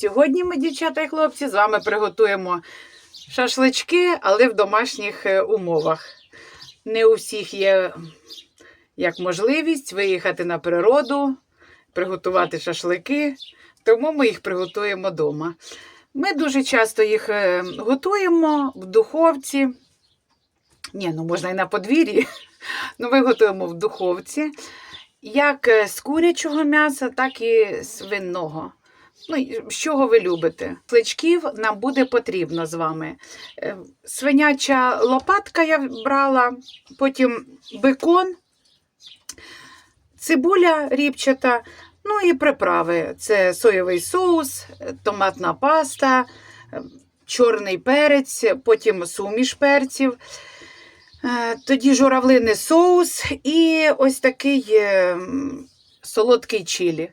Сьогодні ми, дівчата і хлопці, з вами приготуємо шашлички, але в домашніх е, умовах. Не у всіх є як можливість виїхати на природу, приготувати шашлики, тому ми їх приготуємо вдома. Ми дуже часто їх е, готуємо в духовці. Ні, ну можна і на подвір'ї. Ну, ми готуємо в духовці, як е, з курячого м'яса, так і з свиного. Ну, з чого ви любите? Кличків нам буде потрібно з вами. Е, Свиняча лопатка я брала, потім бекон, цибуля ріпчата, ну і приправи. Це соєвий соус, томатна паста, е, чорний перець, потім суміш перців. Е, Тоді журавлиний соус і ось такий солодкий чилі.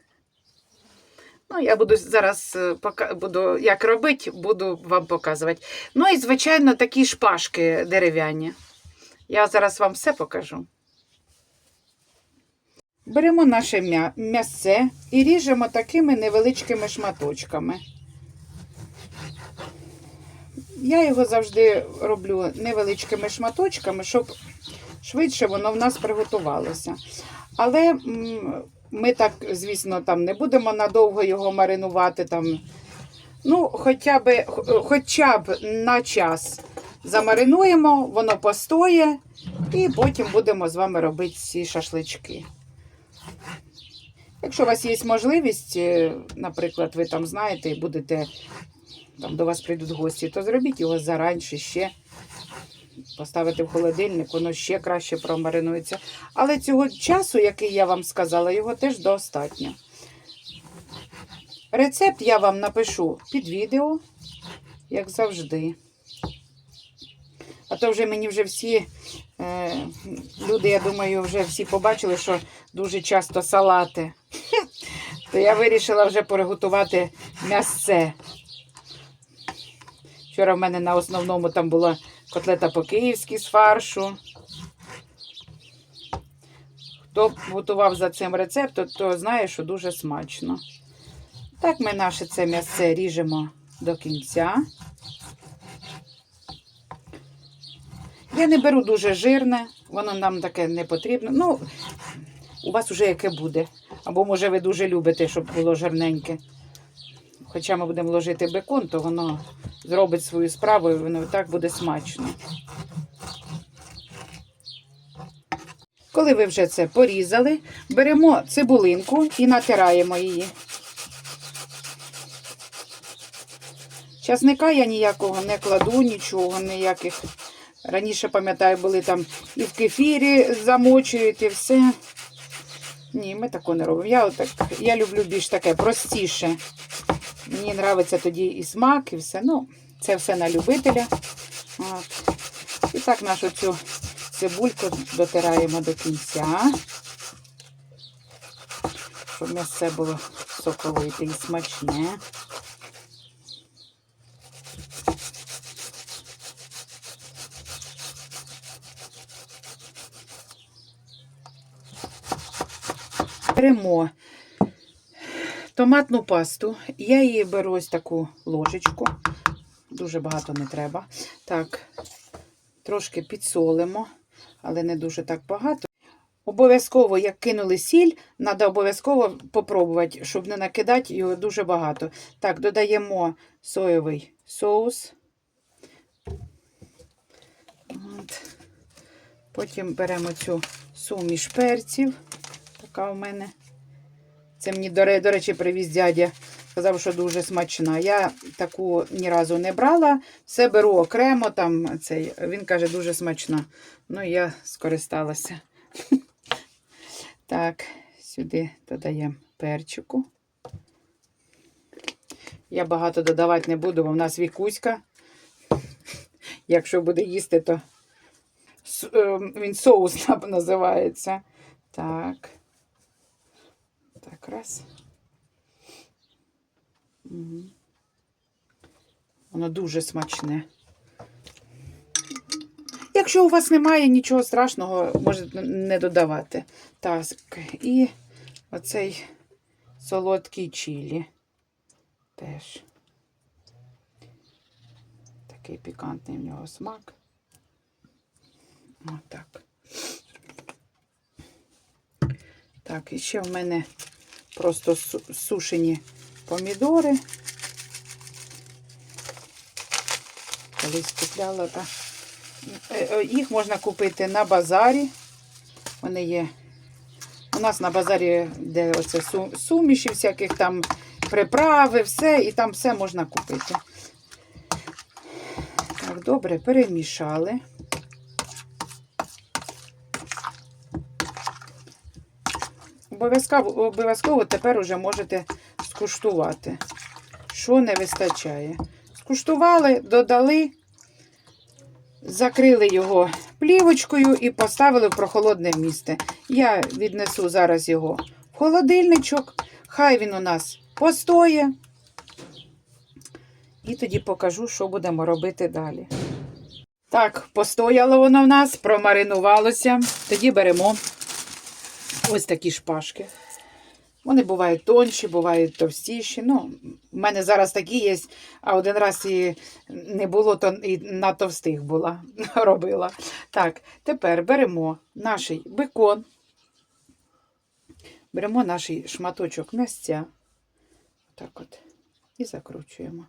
Ну, я буду зараз е, буду, як робити, буду вам показувати. Ну і, звичайно, такі шпажки дерев'яні. Я зараз вам все покажу. Беремо наше м'я- м'ясце і ріжемо такими невеличкими шматочками. Я його завжди роблю невеличкими шматочками, щоб швидше воно в нас приготувалося. Але ми так, звісно, там не будемо надовго його маринувати. Там. Ну, хоча б, хоча б на час замаринуємо, воно постоє, і потім будемо з вами робити ці шашлички. Якщо у вас є можливість, е, наприклад, ви там знаєте і будете, там до вас прийдуть гості, то зробіть його заранше ще. Поставити в холодильник, воно ще краще промаринується. Але цього часу, який я вам сказала, його теж достатньо. Рецепт я вам напишу під відео, як завжди. А то вже мені вже всі е, люди, я думаю, вже всі побачили, що дуже часто салати. То я вирішила вже приготувати м'ясце. Вчора в мене на основному там була котлета по-київськи з фаршу. Хто готував за цим рецептом, то знає, що дуже смачно. Так ми наше це м'ясце ріжемо до кінця. Я не беру дуже жирне, воно нам таке не потрібно. Ну, у вас вже яке буде. Або, може, ви дуже любите, щоб було жирненьке. Хоча ми будемо ложити бекон, то воно зробить свою справу і воно так буде смачно. Коли ви вже це порізали, беремо цибулинку і натираємо її. Часника я ніякого не кладу, нічого, ніяких. Раніше, пам'ятаю, були там і в кефірі замочують, і все. Ні, ми такого не робимо. Я, отак, я люблю більш таке простіше. Мені подобається тоді і смак, і все. Ну, це все на любителя. От. І так нашу цю цибульку дотираємо до кінця, щоб м'ясце було соковите і смачне. Беремо томатну пасту. Я її беру ось таку ложечку. Дуже багато не треба. Так, трошки підсолимо, але не дуже так багато. Обов'язково, як кинули сіль, треба обов'язково попробувати, щоб не накидати його дуже багато. Так, додаємо соєвий соус. От. Потім беремо цю суміш перців. Така у мене. Це мені, до речі, привіз дядя. Сказав, що дуже смачна. Я таку ні разу не брала. Все беру окремо. Там цей. Він каже, дуже смачна. Ну, я скористалася. Так, сюди додаємо перчику. Я багато додавати не буду, бо в нас вікуська. Якщо буде їсти, то е, він соус називається. Так. Так, раз. Воно дуже смачне. Якщо у вас немає нічого страшного, можете не додавати. Так, і оцей солодкий чилі. Теж такий пікантний в нього смак. Отак. Так, і ще в мене просто сушені помідори. Колись купляла та. Е, е, Їх можна купити на базарі. Вони є. У нас на базарі, де оце суміші, всяких там приправи, все, і там все можна купити. Так, добре, перемішали. Обов'язково, обов'язково тепер уже можете скуштувати, що не вистачає. Скуштували, додали, закрили його плівочкою і поставили в прохолодне місце. Я віднесу зараз його в холодильничок, хай він у нас постоє. І тоді покажу, що будемо робити далі. Так, постояло воно в нас, промаринувалося. Тоді беремо ось такі шпажки. Вони бувають тонші, бувають товстіші. Ну, в мене зараз такі є, а один раз і не було, то і на товстих була, робила. Так, тепер беремо наш бекон, беремо наш шматочок м'ясця. Так от, і закручуємо.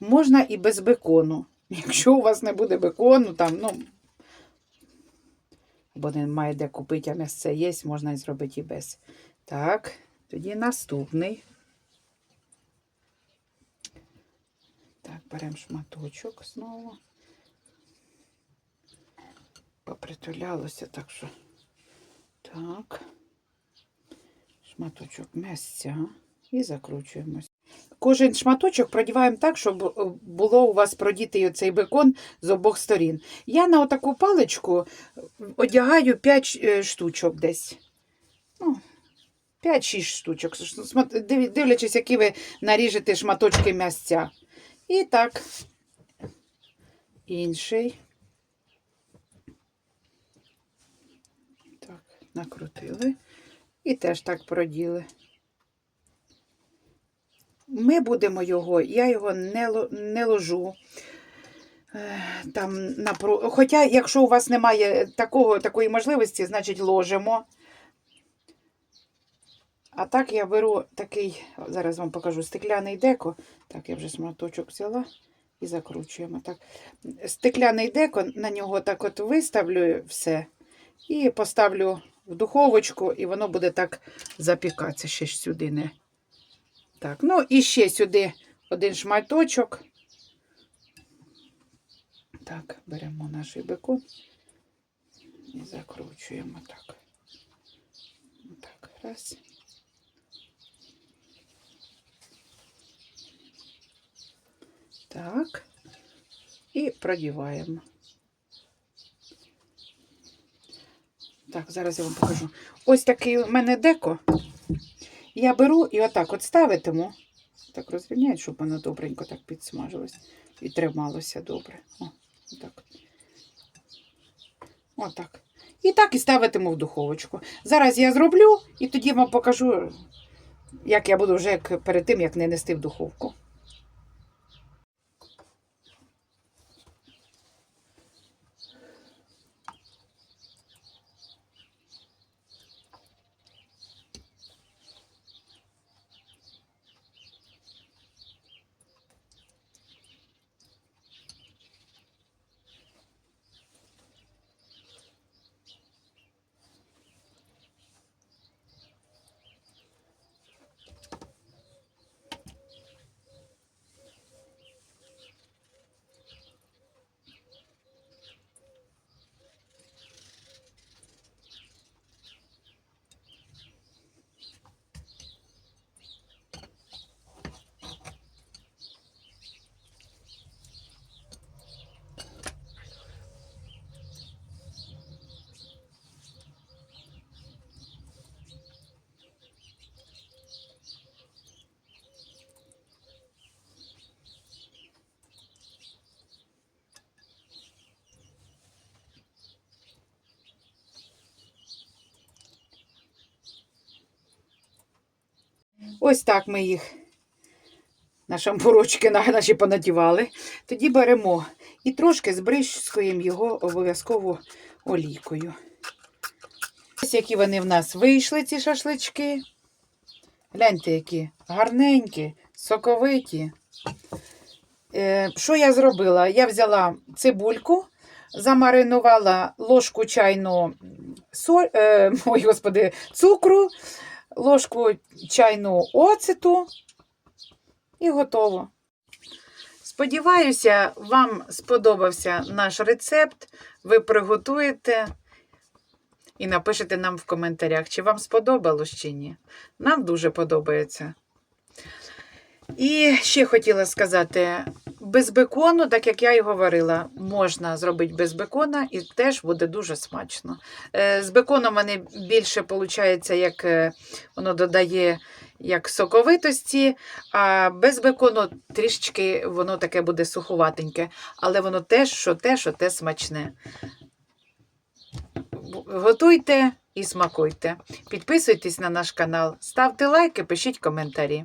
Можна і без бекону. Якщо у вас не буде бекону, там, ну, або не має де купити, а м'ясце є, можна і зробити і без. Так, тоді наступний. Так, беремо шматочок знову. Попритулялося, так що. Так. Шматочок м'ясця і закручуємось. Кожен шматочок продіваємо так, щоб е, було у вас продітий оцей бекон з обох сторін. Я на отаку паличку одягаю 5 штучок десь. Ну, 5-6 штучок. Дивлячись, які ви наріжете шматочки м'ясця. І так, інший. Так, накрутили. І теж так проділи. Ми будемо його, я його не, не ложу. е, Там, напру... Хоча, якщо у вас немає такого, такої можливості, значить ложимо. А так я беру такий, зараз вам покажу, стекляний деко. Так, я вже шматочок взяла і закручуємо. Так. Стекляний деко, на нього так от виставлю все і поставлю в духовочку, і воно буде так запікатися ще ж сюди. Не. Так, ну і ще сюди один шматочок. Так, беремо наш бекон і закручуємо так. Так, раз. Так. І продіваємо. Так, зараз я вам покажу. Ось такий у мене деко. Я беру і отак от ставитиму. Так розвільняю, щоб воно добренько так підсмажилось і трималося добре. О, отак. Отак. І так і ставитиму в духовочку. Зараз я зроблю і тоді вам покажу, як я буду вже перед тим, як не нести в духовку. Ось так ми їх на шампурочки наші понадівали. Тоді беремо і трошки збризкуємо його обов'язково олійкою. Ось які вони в нас вийшли, ці шашлички. Гляньте, які гарненькі, соковиті. Е, що я зробила? Я взяла цибульку, замаринувала ложку чайну соль, е, ой, господи, цукру, ложку чайну оцету і готово. Сподіваюся, вам сподобався наш рецепт. Ви приготуєте і напишете нам в коментарях, чи вам сподобалось чи ні. Нам дуже подобається. І ще хотіла сказати: без бекону, так як я і говорила, можна зробити без бекона і теж буде дуже смачно. Е, З беконом вони більше виходить, як е, воно додає як соковитості, а без бекону трішечки воно таке буде суховатеньке, але воно теж, що те, що те смачне. Готуйте і смакуйте. Підписуйтесь на наш канал, ставте лайки, пишіть коментарі.